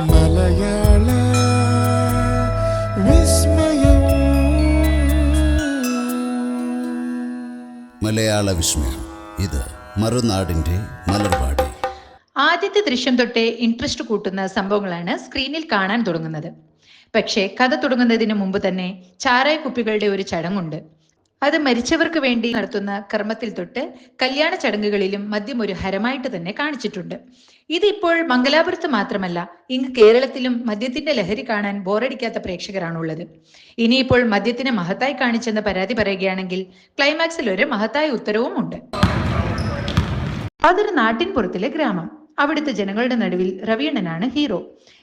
മലയാള വിസ്മയം. മലയാള വിസ്മയം. ഇത് മറുനാടിന്റെ മലർവാടി ആദ്യത്തെ ദൃശ്യം തൊട്ടേ ഇൻട്രസ്റ്റ് കൂട്ടുന്ന സംഭവങ്ങളാണ് സ്ക്രീനിൽ കാണാൻ തുടങ്ങുന്നത്. പക്ഷേ കഥ തുടങ്ങുന്നതിന് മുമ്പ് തന്നെ ചാരായ കുപ്പികളുടെ ഒരു ചടങ്ങുണ്ട്. അത് മരിച്ചവർക്ക് വേണ്ടി നടത്തുന്ന കർമ്മത്തിൽ തൊട്ട് കല്യാണ ചടങ്ങുകളിലും മദ്യം ഒരു ഹരമായിട്ട് തന്നെ കാണിച്ചിട്ടുണ്ട്. ഇതിപ്പോൾ മംഗലാപുരത്ത് മാത്രമല്ല ഇങ്ങ് കേരളത്തിലും മദ്യത്തിന്റെ ലഹരി കാണാൻ ബോറടിക്കാത്ത പ്രേക്ഷകരാണുള്ളത്. ഇനിയിപ്പോൾ മദ്യത്തിനെ മഹത്തായി കാണിച്ചെന്ന് പരാതി പറയുകയാണെങ്കിൽ ക്ലൈമാക്സിൽ ഒരു മഹത്തായ ഉത്തരവും ഉണ്ട്. അതൊരു നാട്ടിൻ പുറത്തിലെ ഗ്രാമം. അവിടുത്തെ ജനങ്ങളുടെ നടുവിൽ രവീണനാണ് ഹീറോ.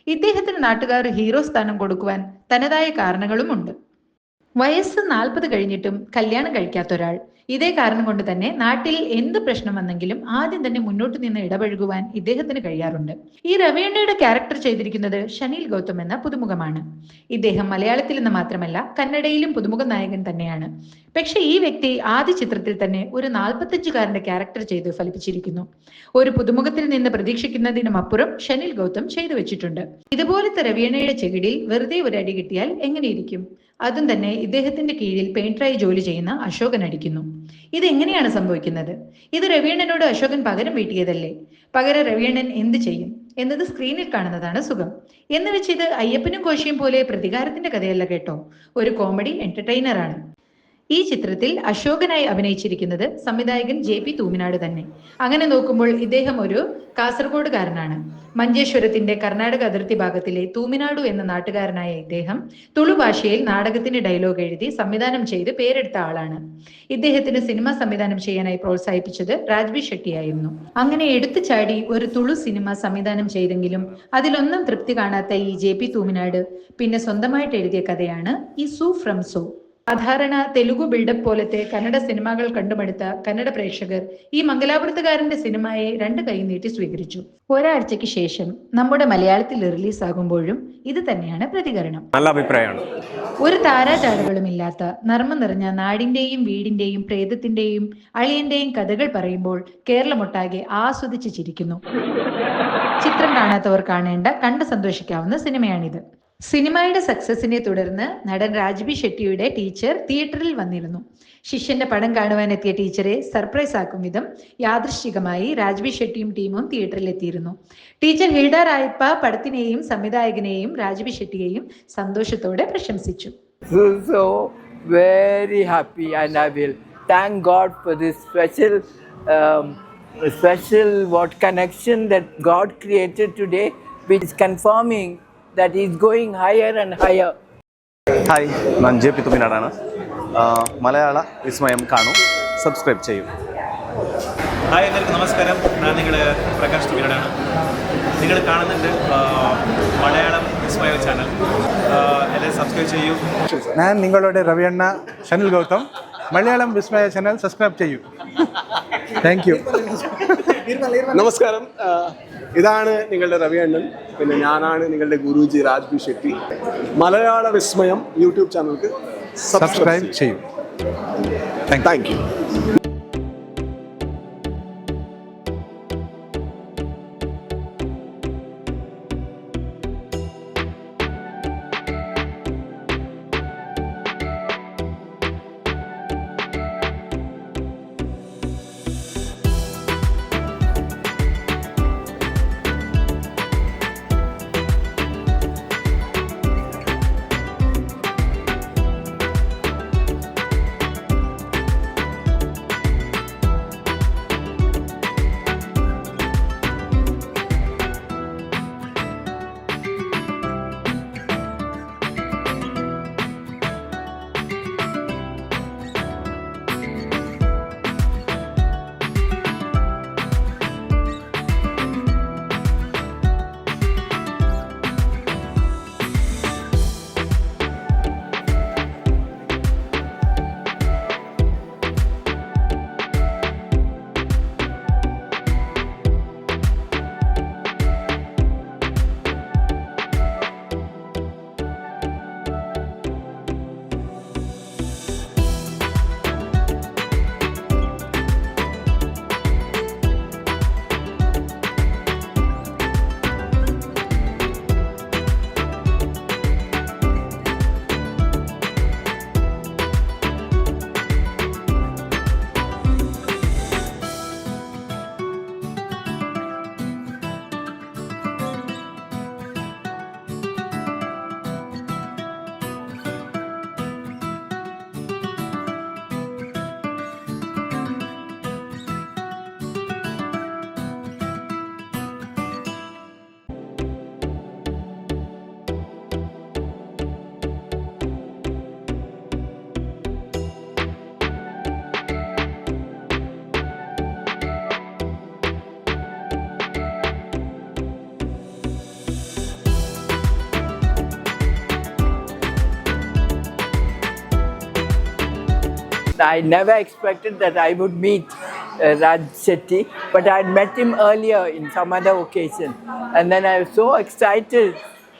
ഇദ്ദേഹത്തിന് നാട്ടുകാർ ഹീറോ സ്ഥാനം കൊടുക്കുവാൻ തനതായ കാരണങ്ങളുമുണ്ട്. വയസ്സ് നാൽപ്പത് കഴിഞ്ഞിട്ടും കല്യാണം കഴിക്കാത്ത ഒരാൾ ഇതേ കാരണം കൊണ്ട് തന്നെ നാട്ടിൽ എന്ത് പ്രശ്നം വന്നെങ്കിലും ആദ്യം തന്നെ മുന്നോട്ട് നിന്ന് ഇടപഴകുവാൻ ഇദ്ദേഹത്തിന് കഴിയാറുണ്ട്. ഈ രവേണ്ണയുടെ ക്യാരക്ടർ ചെയ്തിരിക്കുന്നത് ഷനീൽ ഗൗതം എന്ന പുതുമുഖമാണ്. ഇദ്ദേഹം മലയാളത്തിൽ നിന്ന് മാത്രമല്ല കന്നഡയിലും പുതുമുഖ നായകൻ തന്നെയാണ്. പക്ഷെ ഈ വ്യക്തി ആദ്യ ചിത്രത്തിൽ തന്നെ ഒരു നാൽപ്പത്തഞ്ചുകാരന്റെ ക്യാരക്ടർ ചെയ്ത് ഫലിപ്പിച്ചിരിക്കുന്നു. ഒരു പുതുമുഖത്തിൽ നിന്ന് പ്രതീക്ഷിക്കുന്നതിനും അപ്പുറം ഷനിൽ ഗൗതം ചെയ്തു വെച്ചിട്ടുണ്ട്. ഇതുപോലത്തെ രവിയണ്ണയുടെ ചെകിടിൽ വെറുതെ ഒരു അടി കിട്ടിയാൽ എങ്ങനെയിരിക്കും? അതും തന്നെ ഇദ്ദേഹത്തിന്റെ കീഴിൽ പെയിന്ററായി ജോലി ചെയ്യുന്ന അശോകൻ അടിക്കുന്നു. ഇത് എങ്ങനെയാണ് സംഭവിക്കുന്നത്? ഇത് രവീണനോട് അശോകൻ പകരം വീട്ടിയതല്ലേ? പകരം രവീണൻ എന്ത് ചെയ്യും? എന്നത് സ്ക്രീനിൽ കാണുന്നതാണ് സുഖം. എന്ന് വെച്ച് ഇത് അയ്യപ്പനും കോശിയും പോലെ പ്രതികാരത്തിന്റെ കഥയല്ല കേട്ടോ. ഒരു കോമഡി എന്റർടൈനർ ആണ്. ഈ ചിത്രത്തിൽ അശോകനായി അഭിനയിച്ചിരിക്കുന്നത് സംവിധായകൻ ജെ പി തൂമിനാട് തന്നെ. അങ്ങനെ നോക്കുമ്പോൾ ഇദ്ദേഹം ഒരു കാസർഗോഡുകാരനാണ്. മഞ്ചേശ്വരത്തിന്റെ കർണാടക അതിർത്തി ഭാഗത്തിലെ തൂമിനാടു എന്ന നാട്ടുകാരനായ ഇദ്ദേഹം തുളു ഭാഷയിൽ നാടകത്തിന് ഡയലോഗ് എഴുതി സംവിധാനം ചെയ്ത് പേരെടുത്ത ആളാണ്. ഇദ്ദേഹത്തിന് സിനിമ സംവിധാനം ചെയ്യാനായി പ്രോത്സാഹിപ്പിച്ചത് രാജ്ബി ഷെട്ടിയായിരുന്നു. അങ്ങനെ എടുത്തു ചാടി ഒരു തുളു സിനിമ സംവിധാനം ചെയ്തെങ്കിലും അതിലൊന്നും തൃപ്തി കാണാത്ത ഈ ജെ പി തൂമിനാട് പിന്നെ സ്വന്തമായിട്ട് എഴുതിയ കഥയാണ് ഈ സു ഫ്രം സോ. സാധാരണ തെലുഗു ബിൽഡപ്പ് പോലത്തെ കന്നഡ സിനിമകൾ കണ്ടുമടുത്ത കന്നഡ പ്രേക്ഷകർ ഈ മംഗലാപുരത്തുകാരന്റെ സിനിമയെ രണ്ട് കൈ നീട്ടി സ്വീകരിച്ചു. ഒരാഴ്ചയ്ക്ക് ശേഷം നമ്മുടെ മലയാളത്തിൽ റിലീസ് ആകുമ്പോഴും ഇത് തന്നെയാണ് പ്രതികരണം. നല്ല അഭിപ്രായമാണ്. ഒരു താരാചാടുകളും ഇല്ലാത്ത നർമ്മ നിറഞ്ഞ നാടിന്റെയും വീടിന്റെയും പ്രേതത്തിന്റെയും അളിയന്റെയും കഥകൾ പറയുമ്പോൾ കേരളമൊട്ടാകെ ആസ്വദിച്ച് ചിരിക്കുന്നു. ചിത്രം കാണാത്തവർ കാണേണ്ട കണ്ട് സന്തോഷിക്കാവുന്ന സിനിമയാണിത്. സിനിമയുടെ സക്സസിനെ തുടർന്ന് നടൻ രാജ്ബി ഷെട്ടിയുടെ ടീച്ചർ തിയേറ്ററിൽ വന്നിരുന്നു. ശിഷ്യന്റെ പടം കാണുവാനെത്തിയ ടീച്ചറെ സർപ്രൈസ് ആക്കും വിധം യാദൃശ്ചികമായി രാജ്ബി ഷെട്ടിയും ടീമും തിയേറ്ററിൽ എത്തിയിരുന്നു. ടീച്ചർ ഹിൽഡ റായ്പ പടത്തിനെയും സംവിധായകനെയും രാജ്ബി ഷെട്ടിയെയും സന്തോഷത്തോടെ പ്രശംസിച്ചു. So, very happy and I will thank God for that he's going higher and higher. Hi ഞാൻ ജെ പി തുമിനാടാണ് മലയാള വിസ്മയം കാണൂ. സബ്സ്ക്രൈബ് ചെയ്യും. ഹായ് എല്ലാവർക്കും നമസ്കാരം. ഞാൻ നിങ്ങൾ പ്രകാശ് തുമിനാടാണ് നിങ്ങൾ കാണുന്നുണ്ട് മലയാളം വിസ്മയം ചാനൽ. എല്ലാവരും സബ്സ്ക്രൈബ് ചെയ്യൂ. ഞാൻ നിങ്ങളുടെ രവിയണ്ണ ഷനിൽ ഗൗതം. മലയാളം വിസ്മയ ചാനൽ സബ്സ്ക്രൈബ് ചെയ്യൂ. താങ്ക് യു നമസ്കാരം. ഇതാണ് നിങ്ങളുടെ രവി അണ്ണൻ പിന്നെ ഞാനാണ് നിങ്ങളുടെ ഗുരുജി രാജ്ബി ഷെട്ടി. മലയാള വിസ്മയം യൂട്യൂബ് ചാനൽക്ക് സബ്സ്ക്രൈബ് ചെയ്യും. Thank you I never expected that I would meet uh, Raj Shetty, but I had met him earlier in some other occasion. And then I was so excited.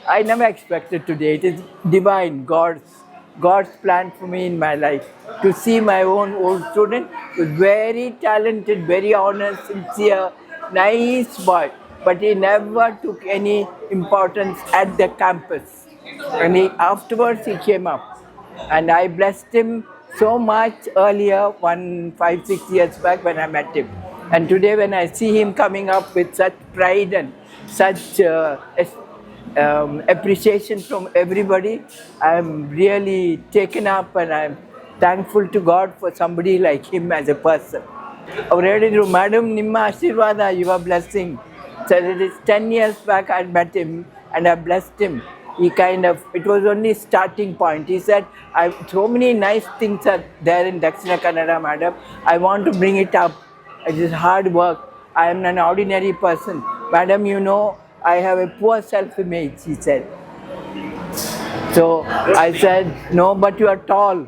I never expected today. It is divine, God's, God's plan for me in my life. To see my own old student very talented, very honest, sincere, nice boy. But he never took any importance at the campus. And he, afterwards he came up. And I blessed him so much earlier, one, five, six years back when I met him. And today, when I see him coming up with such pride and such uh, es- um, appreciation from everybody, I'm really taken up and I'm thankful to God for somebody like him as a person. ಅವ್ರು ಹೇಳಿದ್ರು madam ನಿಮ್ಮ ಆಶೀರ್ವಾದ ಯುವ blessing So it is 10 years back I met him and I blessed him. He kind of, it was only starting point. He said, I, so many nice things are there in Dakshina Kannada, madam. I want to bring it up. It is hard work. I am an ordinary person. Madam, you know, I have a poor self-image, he said. So I said, no, but you are tall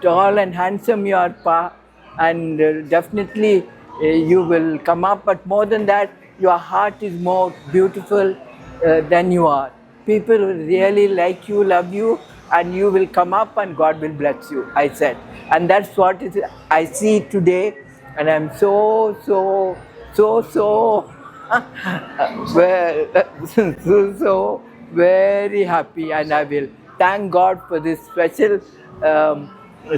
tall and handsome you are, Pa, and uh, definitely uh, you will come up. But more than that, your heart is more beautiful uh, than you are. People will really like you, love you, and you will come up, and God will bless you. I said, and that's what I see today, and I'm so so so so so so very happy, and I will thank God for this special, um,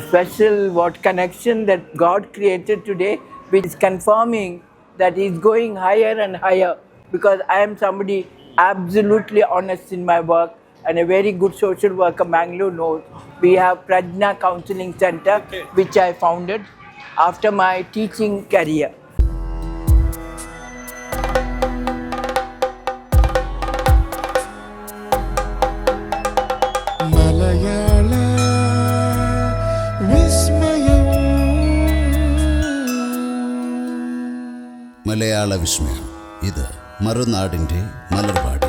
special what connection that God created today, which is confirming that He's going higher and higher. Because I am somebody absolutely honest in my work and a very good social worker. Bangalore knows we have Prajna Counseling Center, which I founded after my teaching career. മലയാള വിസ്മയം ഇത് മറുനാടിന്റെ മലർവാടി.